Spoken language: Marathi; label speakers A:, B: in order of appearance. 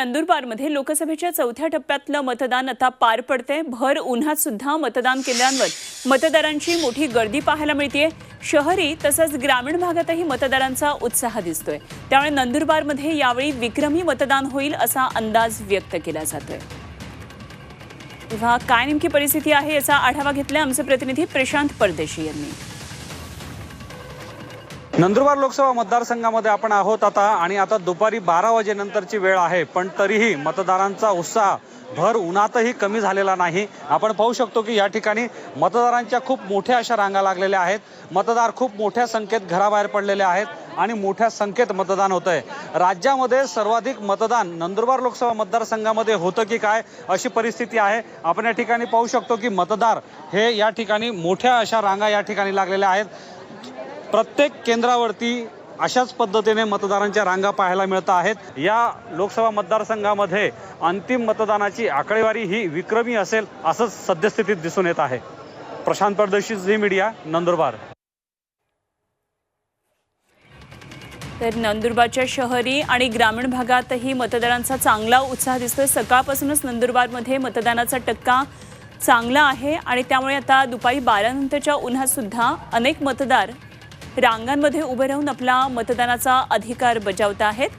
A: नंदुरबारमध्ये लोकसभेच्या चौथ्या टप्प्यातलं मतदान आता पार पडते भर उन्हात सुद्धा मतदान केंद्रांवर मतदारांची मोठी गर्दी पाहायला मिळते शहरी तसंच ग्रामीण भागातही मतदारांचा उत्साह दिसतोय. त्यामुळे नंदुरबारमध्ये यावेळी विक्रमी मतदान होईल असा अंदाज व्यक्त केला जातोय. तेव्हा काय नेमकी परिस्थिती आहे याचा आढावा घेतला आमचे प्रतिनिधी प्रशांत परदेशी यांनी.
B: नंदुरबार लोकसभा मतदारसंघामध्ये आपण आहोत आता आणि आता दुपारी बारा वाजेनंतरची वेळ आहे पण तरीही मतदारांचा उत्साह भर उन्हातही कमी झालेला नाही. आपण पाहू शकतो की या ठिकाणी मतदारांच्या खूप मोठ्या अशा रांगा लागलेल्या आहेत. मतदार खूप मोठ्या संख्येत घराबाहेर पडलेले आहेत आणि मोठ्या संख्येत मतदान होत आहे राज्यामध्ये सर्वाधिक मतदान नंदुरबार लोकसभा मतदारसंघामध्ये होतं की काय अशी परिस्थिती आहे. आपण या ठिकाणी पाहू शकतो की मतदार हे या ठिकाणी मोठ्या अशा रांगा या ठिकाणी लागलेल्या आहेत. प्रत्येक केंद्रावरती अशाच पद्धतीने मतदारांच्या रांगा पाहायला मिळत आहेत. या लोकसभा मतदारसंघामध्ये अंतिम मतदानाची आकडेवारी ही विक्रमी असेल असंच सद्यस्थितीत दिसून येत आहे. प्रशांत परदेशी झी मीडिया नंदुरबार.
A: तर नंदुरबारच्या शहरी आणि ग्रामीण भागातही मतदारांचा चांगला उत्साह दिसतोय. सकाळपासूनच नंदुरबारमध्ये मतदानाचा टक्का चांगला आहे आणि त्यामुळे आता दुपारी बारानंतरच्या उन्हात सुद्धा अनेक मतदार रांगांमध्ये उभे राहून आपला मतदानाचा अधिकार बजावत आहेत.